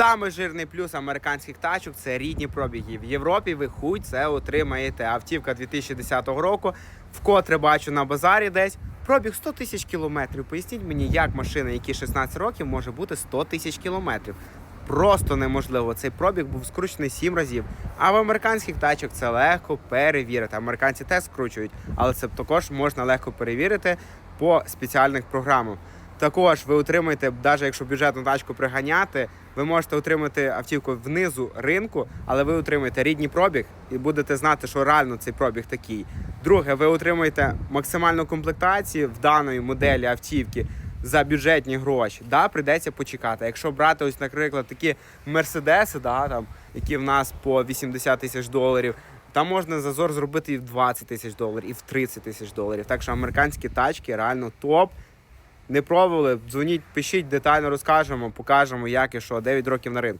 Саме жирний плюс американських тачок це рідні пробіги. В Європі ви хуй це отримаєте. Автівка 2010 року, вкотре бачу на базарі десь. Пробіг 100 тисяч кілометрів. Поясніть мені, як машина, якій 16 років, може бути 100 тисяч кілометрів. Просто неможливо. Цей пробіг був скручений 7 разів. А в американських тачок це легко перевірити. Американці теж скручують, але це також можна легко перевірити по спеціальних програмах. Також ви отримаєте, навіть якщо бюджетну тачку приганяти, ви можете отримати автівку внизу ринку, але ви отримаєте рідний пробіг і будете знати, що реально цей пробіг такий. Друге, ви отримаєте максимальну комплектацію в даної моделі автівки за бюджетні гроші. Да, прийдеться почекати. Якщо брати, ось, наприклад, такі мерседеси, да, там, які в нас по 80 тисяч доларів. Там можна зазор зробити і в 20 тисяч доларів, і в 30 тисяч доларів. Так що американські тачки реально топ. Не пробували, дзвоніть, пишіть, детально розкажемо, покажемо, як і що, 9 років на ринку.